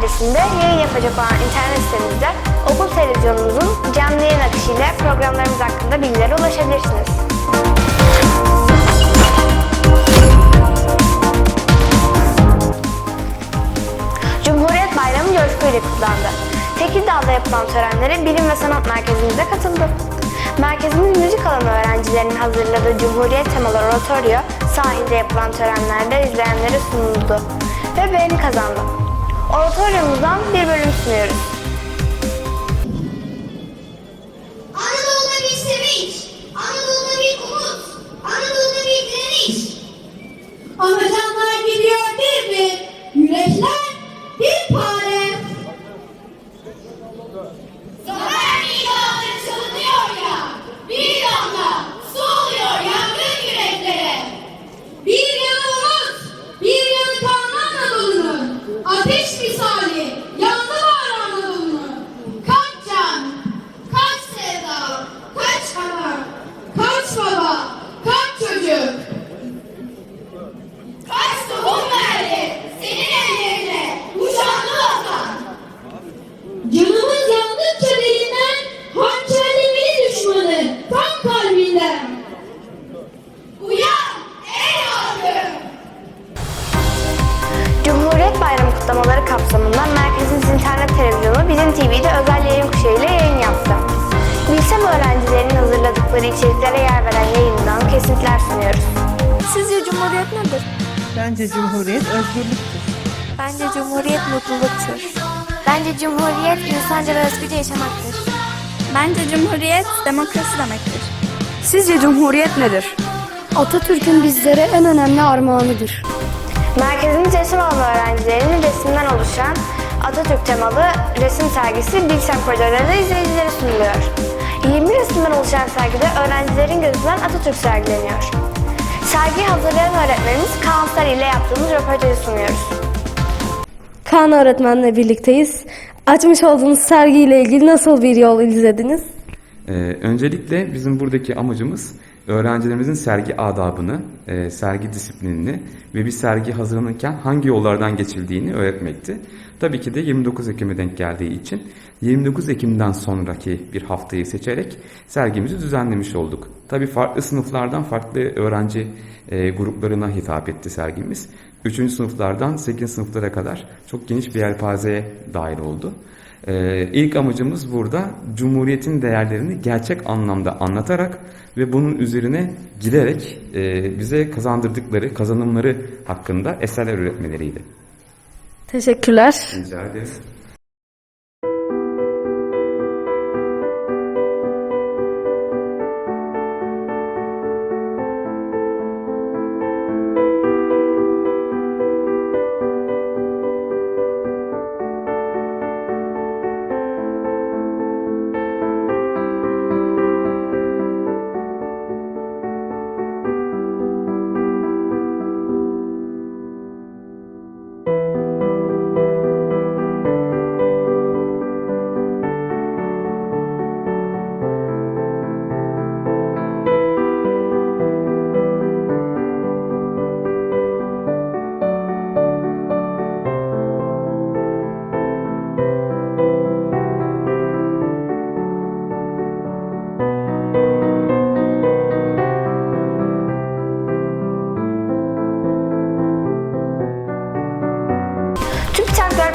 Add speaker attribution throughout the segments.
Speaker 1: adresinde yayın yapacak olan internet sitemizde okul televizyonumuzun canlı yayın akışıyla programlarımız hakkında bilgilere ulaşabilirsiniz. Cumhuriyet Bayramı coşkuyla kutlandı. Tekirdağ'da yapılan törenlere Bilim ve Sanat Merkezimize katıldı. Merkezimiz müzik alanı öğrencilerinin hazırladığı Cumhuriyet temalı oratorio sahilde yapılan törenlerde izleyenlere sunuldu ve beğeni kazandı. Oratoryomuzdan bir bölüm sunuyoruz. TV'de özel yayın kuşağıyla yayın yaptı. Bilsem öğrencilerinin hazırladıkları içeriklere yer veren yayından kesitler sunuyoruz.
Speaker 2: Sizce Cumhuriyet nedir?
Speaker 3: Bence Cumhuriyet özgürlüktür.
Speaker 2: Bence Cumhuriyet mutluluktur.
Speaker 4: Bence Cumhuriyet insanca ve özgürce yaşamaktır.
Speaker 2: Bence Cumhuriyet demokrasi demektir.
Speaker 5: Sizce Cumhuriyet nedir?
Speaker 6: Atatürk'ün bizlere en önemli armağanıdır.
Speaker 1: Merkezimiz resim alanı öğrencilerinin resimden oluşan Atatürk temalı resim sergisi Bilsem koridorlarında izleyicilere sunuluyor. 20 resimden oluşan sergide öğrencilerin gözünden Atatürk sergileniyor. Sergiyi hazırlayan öğretmenimiz Kaan Sarı ile yaptığımız röportajı sunuyoruz.
Speaker 6: Kaan öğretmenle birlikteyiz. Açmış olduğunuz sergiyle ilgili nasıl bir yol izlediniz?
Speaker 7: Ee, öncelikle bizim buradaki amacımız öğrencilerimizin sergi adabını, e, sergi disiplinini ve bir sergi hazırlanırken hangi yollardan geçildiğini öğretmekti. Tabii ki de 29 Ekim'e denk geldiği için 29 Ekim'den sonraki bir haftayı seçerek sergimizi düzenlemiş olduk. Tabii farklı sınıflardan farklı öğrenci e, gruplarına hitap etti sergimiz. 3. sınıflardan 8. sınıflara kadar çok geniş bir yelpazeye dahil oldu. Ee, ilk amacımız burada Cumhuriyet'in değerlerini gerçek anlamda anlatarak ve bunun üzerine giderek e, bize kazandırdıkları kazanımları hakkında eserler üretmeleriydi.
Speaker 6: Teşekkürler.
Speaker 7: Rica ederiz.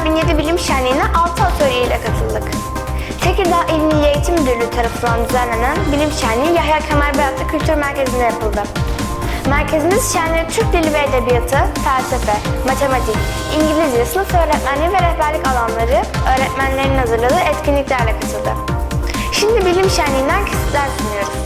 Speaker 1: TÜBİTAK 4007 Bilim Şenliği'ne 6 atölye ile katıldık. Tekirdağ İl Milli Eğitim Müdürlüğü tarafından düzenlenen Bilim Şenliği Yahya Kemal Beyatlı Kültür Merkezi'nde yapıldı. Merkezimiz şenliğe Türk Dili ve Edebiyatı, felsefe, matematik, İngilizce, sınıf öğretmenliği ve rehberlik alanları öğretmenlerin hazırladığı etkinliklerle katıldı. Şimdi Bilim Şenliği'nden kesitler sunuyoruz.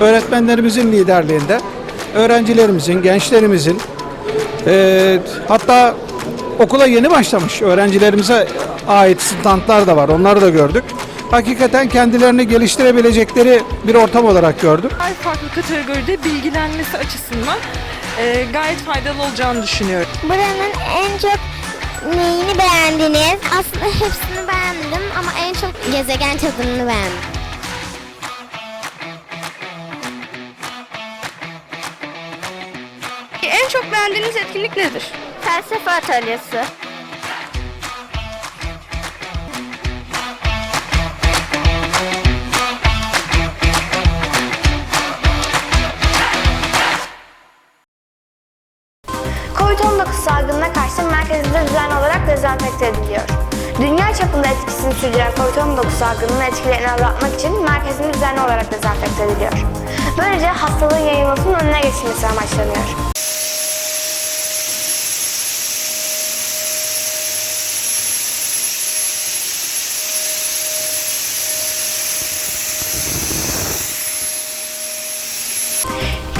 Speaker 8: Öğretmenlerimizin liderliğinde öğrencilerimizin, gençlerimizin e, hatta okula yeni başlamış öğrencilerimize ait standlar da var. Onları da gördük. Hakikaten kendilerini geliştirebilecekleri bir ortam olarak gördüm.
Speaker 3: Her farklı kategoride bilgilenmesi açısından e, gayet faydalı olacağını düşünüyorum.
Speaker 4: Buranın en çok neyini beğendiniz? Aslında hepsini beğendim ama en çok gezegen tadını beğendim.
Speaker 2: En çok beğendiğiniz etkinlik nedir?
Speaker 4: Felsefe atölyesi.
Speaker 1: Covid-19 salgınına karşı merkezinde düzenli olarak dezenfekte ediliyor. Dünya çapında etkisini sürdüren Covid-19 salgınının etkilerini azaltmak için merkezinde düzenli olarak dezenfekte ediliyor. Böylece hastalığın yayılmasının önüne geçilmesi amaçlanıyor.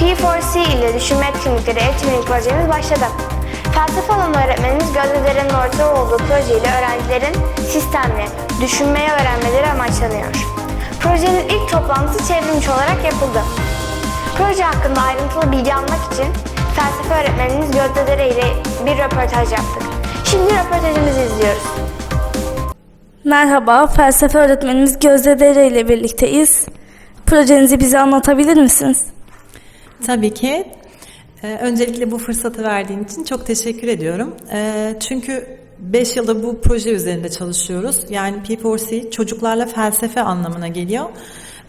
Speaker 1: P4C ile düşünme etkinlikleri etkinlik projemiz başladı. Felsefe alanı öğretmenimiz Gözde Deren'in ortağı olduğu projeyle öğrencilerin sistemli, düşünmeyi öğrenmeleri amaçlanıyor. Projenin ilk toplantısı çevrimiçi olarak yapıldı. Proje hakkında ayrıntılı bilgi almak için felsefe öğretmenimiz Gözde Dere ile bir röportaj yaptık. Şimdi röportajımızı izliyoruz.
Speaker 6: Merhaba, felsefe öğretmenimiz Gözde Dere ile birlikteyiz. Projenizi bize anlatabilir misiniz?
Speaker 9: Tabii ki. Ee, öncelikle bu fırsatı verdiğin için çok teşekkür ediyorum. Ee, çünkü 5 yıldır bu proje üzerinde çalışıyoruz. Yani P4C çocuklarla felsefe anlamına geliyor.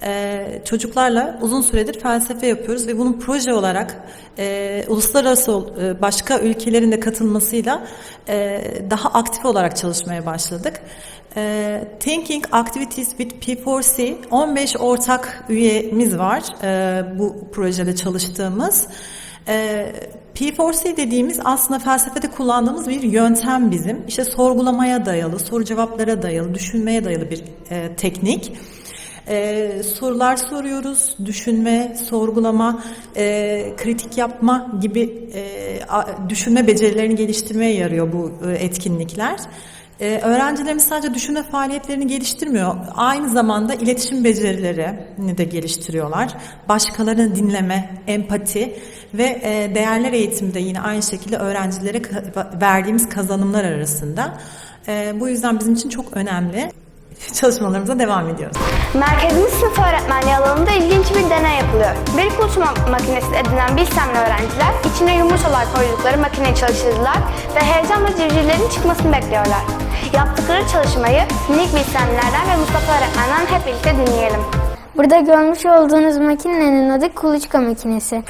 Speaker 9: Ee, çocuklarla uzun süredir felsefe yapıyoruz ve bunun proje olarak e, uluslararası e, başka ülkelerin de katılmasıyla e, daha aktif olarak çalışmaya başladık. E, Thinking Activities with P4C 15 ortak üyemiz var e, bu projede çalıştığımız. E, P4C dediğimiz aslında felsefede kullandığımız bir yöntem bizim. İşte sorgulamaya dayalı, soru cevaplara dayalı, düşünmeye dayalı bir e, teknik. Ee, sorular soruyoruz, düşünme, sorgulama, e, kritik yapma gibi e, düşünme becerilerini geliştirmeye yarıyor bu e, etkinlikler. Ee, öğrencilerimiz sadece düşünme faaliyetlerini geliştirmiyor, aynı zamanda iletişim becerilerini de geliştiriyorlar. Başkalarını dinleme, empati ve e, değerler eğitimi de yine aynı şekilde öğrencilere verdiğimiz kazanımlar arasında. E, bu yüzden bizim için çok önemli. Çalışmalarımıza devam ediyoruz.
Speaker 1: Merkezimiz sınıf öğretmenliği alanında ilginç bir deney yapılıyor. Bir kuluçma makinesi edinen bilsemli öğrenciler içine yumurtalar koydukları makineyi çalıştırdılar ve heyecanla civcivlerin çıkmasını bekliyorlar. Yaptıkları çalışmayı minik bilsemlilerden ve Mustafa öğretmenden hep birlikte dinleyelim.
Speaker 4: Burada görmüş olduğunuz makinenin adı kuluçka makinesi.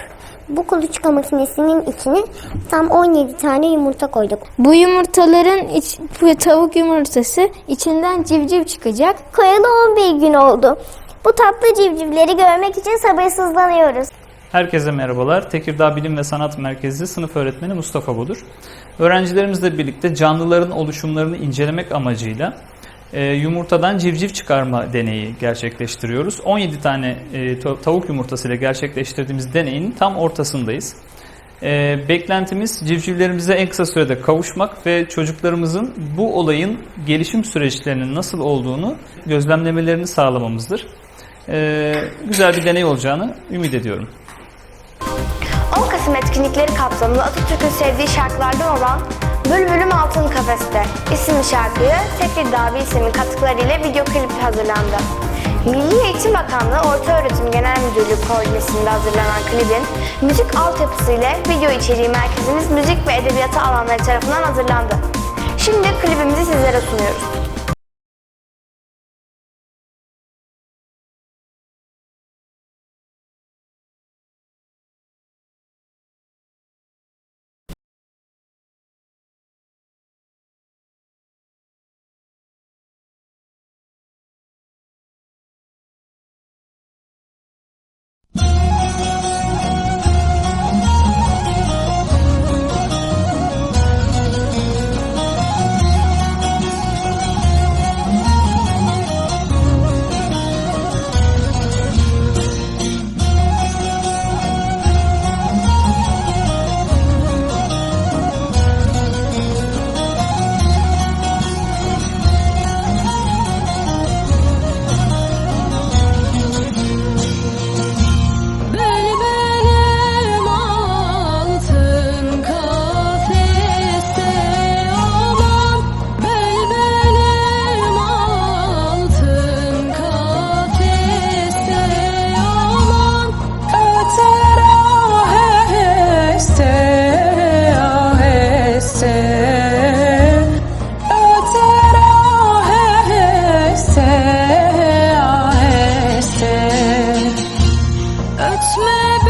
Speaker 4: Bu kuluçka makinesinin içine tam 17 tane yumurta koyduk. Bu yumurtaların iç, bu tavuk yumurtası içinden civciv çıkacak. Koyalı 11 gün oldu. Bu tatlı civcivleri görmek için sabırsızlanıyoruz.
Speaker 10: Herkese merhabalar. Tekirdağ Bilim ve Sanat Merkezi sınıf öğretmeni Mustafa Budur. Öğrencilerimizle birlikte canlıların oluşumlarını incelemek amacıyla e, yumurtadan civciv çıkarma deneyi gerçekleştiriyoruz. 17 tane e, ta- tavuk yumurtasıyla gerçekleştirdiğimiz deneyin tam ortasındayız. E, beklentimiz civcivlerimize en kısa sürede kavuşmak ve çocuklarımızın bu olayın gelişim süreçlerinin nasıl olduğunu gözlemlemelerini sağlamamızdır. E, güzel bir deney olacağını ümit ediyorum.
Speaker 1: 10 Kasım etkinlikleri kapsamında Atatürk'ün sevdiği şarkılardan olan Bülbülüm Altın Kafeste isimli şarkıya Tekirdağ Bilsem'in katkılarıyla video klip hazırlandı. Milli Eğitim Bakanlığı Orta Öğretim Genel Müdürlüğü koordinesinde hazırlanan klibin müzik altyapısı ile video içeriği merkezimiz müzik ve edebiyatı alanları tarafından hazırlandı. Şimdi klibimizi sizlere sunuyoruz. touch my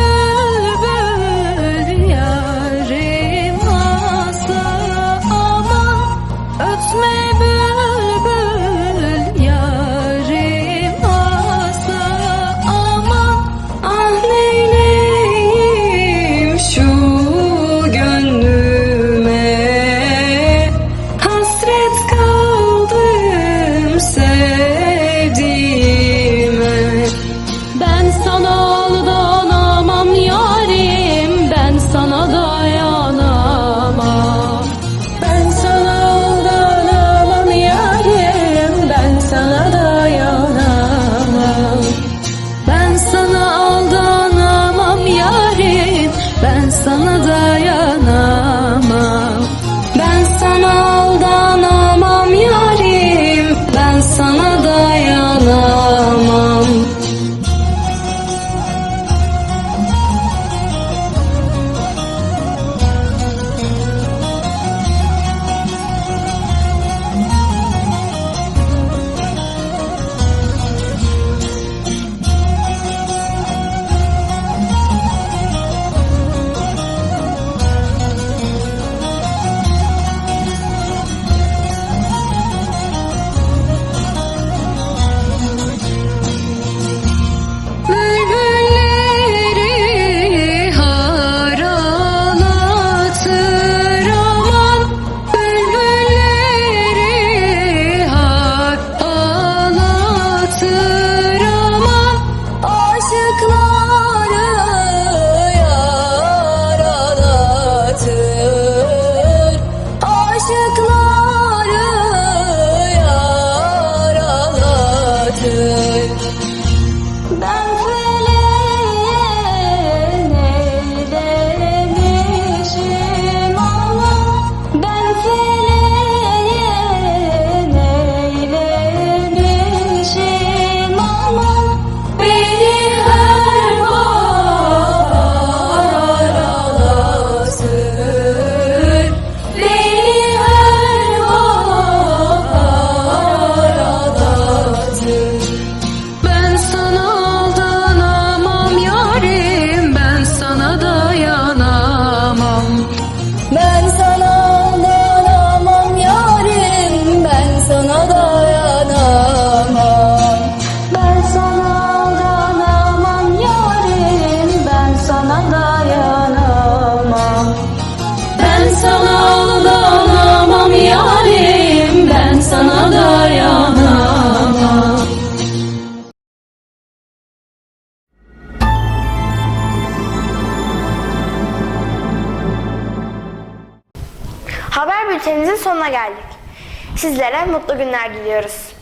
Speaker 1: sonuna geldik. Sizlere mutlu günler diliyoruz.